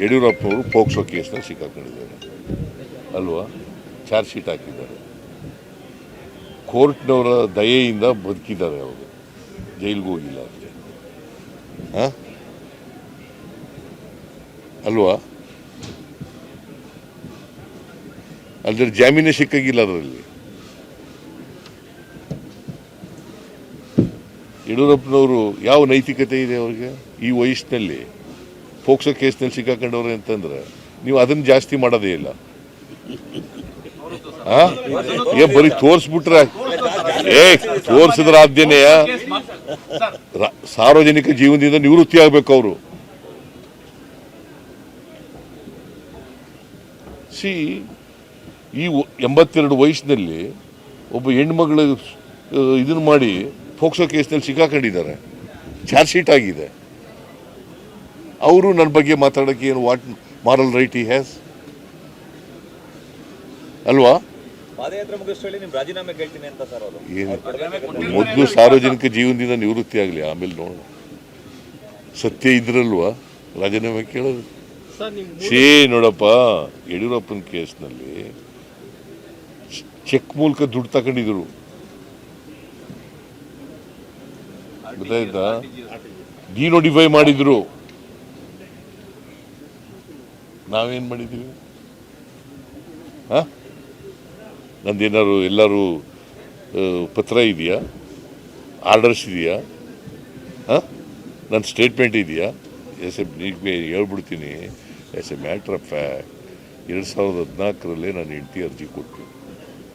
ಯಡಿಯೂರಪ್ಪನವರು ಪೋಕ್ಸೋ ಕೇಸ್ನಲ್ಲಿ ಸಿಕ್ಕಾಕೊಂಡಿದ್ದಾರೆ. ಅಲ್ವಾ? ಚಾರ್ಜ್ ಶೀಟ್ ಹಾಕಿದ್ದಾರೆ. ಕೋರ್ಟ್ನವರ ದಯೆಯಿಂದ ಬದುಕಿದ್ದಾರೆ ಅವರು. ಜೈಲಿಗೆ ಹೋಗಿಲ್ಲ ಹಾಂ? ಅಲ್ವಾ? ಅದ್ರ ಜಾಮೀನೇ ಸಿಕ್ಕಾಗಿಲ್ಲ ಅದರಲ್ಲಿ. ಯಡಿಯೂರಪ್ಪನವರು ಯಾವ ನೈತಿಕತೆ ಇದೆ ಅವರಿಗೆ? ಈ ವಯಸ್ಸಿನಲ್ಲಿ. ಪೋಕ್ಸೋ ಕೇಸ್ನಲ್ಲಿ ಸಿಕ್ಕಾಕೊಂಡವ್ರೆ ಅಂತಂದ್ರೆ ನೀವು ಅದನ್ನ ಜಾಸ್ತಿ ಮಾಡೋದೇ ಇಲ್ಲ? ಏ, ಬರೀ ತೋರಿಸ್ಬಿಟ್ರೆ ಏ, ತೋರಿಸಿದ್ರ ಆದ್ಯನೆಯ ಸಾರ್ವಜನಿಕ ಜೀವನದಿಂದ ನಿವೃತ್ತಿ ಆಗ್ಬೇಕು ಅವರು. ಸಿ, ಈ ಎಂಬತ್ತೆರಡು ವಯಸ್ಸಿನಲ್ಲಿ ಒಬ್ಬ ಹೆಣ್ಮಗಳು ಇದನ್ನು ಮಾಡಿ ಫೋಕ್ಸೋ ಕೇಸ್ನಲ್ಲಿ ಸಿಕ್ಕಾಕೊಂಡಿದ್ದಾರೆ ಚಾರ್ಜ್ ಶೀಟ್ ಆಗಿದೆ. ಅವರು ನನ್ನ ಬಗ್ಗೆ ಮಾತಾಡೋಕ್ಕೆ ಏನು what moral right he has ಅಲ್ವಾ? ಮೊದಲು ಸಾರ್ವಜನಿಕ ಜೀವನದಿಂದ ನಿವೃತ್ತಿ ಆಗಲಿ ಆಮೇಲೆ ನೋಡೋಣ. ಸತ್ಯ ಇದ್ರಲ್ವಾ? ರಾಜೀನಾಮೆ ಕೇಳೋದು. ಶೇ ನೋಡಪ್ಪ ಯಡಿಯೂರಪ್ಪನ ಕೇಸ್ನಲ್ಲಿ ಚೆಕ್ ಮೂಲಕ ದುಡ್ಡು ತಗೊಂಡಿದ್ರು. ಗೊತ್ತಾಯ್ತಾ? ಡಿನೋಟಿಫೈ ಮಾಡಿದ್ರು. ನಾವೇನ್ ಮಾಡಿದ್ದೀವಿ ಹಾಂ? ನಂದೇನಾದ್ರು ಎಲ್ಲರೂ ಪತ್ರ ಇದೆಯಾ? ಆರ್ಡರ್ಸ್ ಇದೆಯಾ? ಹಾಂ? ನನ್ನ ಸ್ಟೇಟ್ಮೆಂಟ್ ಇದೆಯಾ? ಎಸ್ ಎ ಹೇಳ್ಬಿಡ್ತೀನಿ. As a matter of fact ಎರಡು ಸಾವಿರದ ಹದಿನಾಲ್ಕರಲ್ಲೇ ನಾನು ಹೆಂಡತಿ ಅರ್ಜಿ ಕೊಟ್ಟು.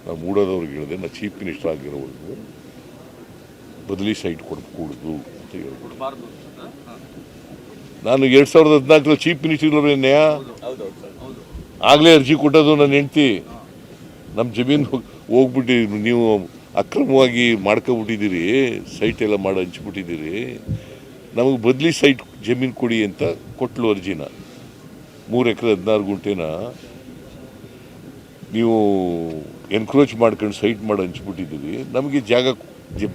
ನಾನು ಮೂಡೋದವ್ರಿಗೆ ಹೇಳಿದೆ ನಾನು ಚೀಫ್ ಮಿನಿಸ್ಟರ್ ಆಗಿರೋವರೆಗೂ ಬದಲಿ ಸೈಟ್ ಕೊಡ್ಕೂಡ್ದು ಅಂತ ಹೇಳ್ಬಿಟ್ಟು ನಾನು ಎರಡು ಸಾವಿರದ ಹದಿನಾಲ್ಕರಲ್ಲಿ ಚೀಫ್ ಮಿನಿಸ್ಟರ್ ಇರೋರು ಆಗಲೇ ಅರ್ಜಿ ಕೊಟ್ಟದು ನನ್ನ ಹೆಂಡ್ತಿ. ನಮ್ಮ ಜಮೀನು ಹೋಗ್ಬಿಟ್ಟು, ನೀವು ಅಕ್ರಮವಾಗಿ ಮಾಡ್ಕೊಬಿಟ್ಟಿದ್ದೀರಿ ಸೈಟ್ ಎಲ್ಲ ಮಾಡಿ, ಹಂಚ್ಬಿಟ್ಟಿದ್ದೀರಿ. ನಮಗೆ ಬದಲಿ ಸೈಟ್ ಜಮೀನು ಕೊಡಿ ಅಂತ ಕೊಟ್ಲು ಅರ್ಜಿನ. ಮೂರು ಎಕರೆ ಹದಿನಾರು ಗುಂಟೆನ ನೀವು ಎನ್ಕ್ರೋಚ್ ಮಾಡ್ಕೊಂಡು ಸೈಟ್ ಮಾಡಿ, ಹಂಚ್ಬಿಟ್ಟಿದ್ದೀರಿ. ನಮಗೆ ಜಾಗ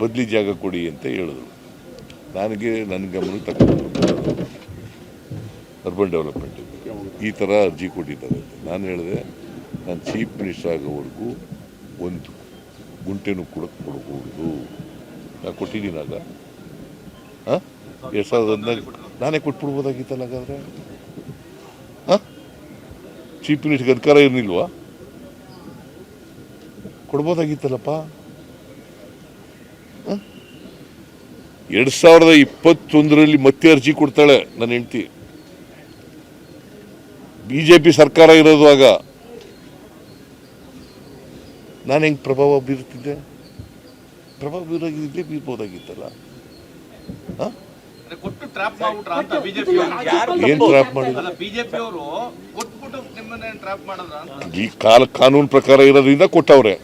ಬದಲಿ ಜಾಗ ಕೊಡಿ ಅಂತ ಹೇಳಿದ್ರು. ನನಗೆ ನನ್ನ ಗಮನಕ್ಕೆ ತಗೊಂಡು ಅರ್ಬನ್ ಡೆವಲಪ್ಮೆಂಟ್ ಈ ಥರ ಅರ್ಜಿ ಕೊಟ್ಟಿದ್ದಾರೆ. ನಾನು ಹೇಳಿದೆ, ನಾನು ಚೀಫ್ ಮಿನಿಸ್ಟರ್ ಆಗೋವರೆಗೂ ಒಂದು ಗುಂಟೆನೂ ಕೂಡ ಕೊಡಬಹುದು ನಾನು ಕೊಟ್ಟಿದ್ದೀನಾಗ ಹಾಂ? ಎರಡು ಸಾವಿರದ ಹದಿನಾಲ್ಕು ನಾನೇ ಕೊಟ್ಬಿಡ್ಬೋದಾಗಿತ್ತಲ್ಲ ಹಾಗಾದ್ರೆ? ಹಾಂ? ಚೀಫ್ ಮಿನಿಸ್ಟರ್ಗೆ ಅಧಿಕಾರ ಇರಲಿಲ್ವಾ? ಕೊಡ್ಬೋದಾಗಿತ್ತಲ್ಲಪ್ಪ? ಎರಡು ಸಾವಿರದ ಇಪ್ಪತ್ತೊಂದರಲ್ಲಿ ಮತ್ತೆ ಅರ್ಜಿ ಕೊಡ್ತಾಳೆ ನನ್ನ ಹೆಂಡ್ತಿ. ಬಿಜೆಪಿ ಸರ್ಕಾರ ಇರೋದಾಗ ನಾನು ಹೆಂಗೆ ಪ್ರಭಾವ ಬೀರುತ್ತಿದ್ದೆ? ಪ್ರಭಾವ ಬೀರಾಗಿದ್ದೇ ಬೀರ್ಬೋದಾಗಿತ್ತಲ್ಲ? ಅಂದ್ರೆ ಕೊಟ್ಟು ಟ್ರಾಪ್ ಮಾಡ್ಬಿಟ್ರ ಅಂತ ಬಿಜೆಪಿ ಯಾರು ಟ್ರಾಪ್ ಮಾಡಿದ್ರು ಅಲ್ಲ ಬಿಜೆಪಿ ಅವರು ಕೊಟ್ಬಿಟ್ಟು ನಿಮ್ಮನ್ನ ಟ್ರಾಪ್ ಮಾಡಿದ್ರ ಅಂತ. ಈ ಕಾಲ ಕಾನೂನು ಪ್ರಕಾರ ಇರೋದ್ರಿಂದ ಕೊಟ್ಟವ್ರೆ.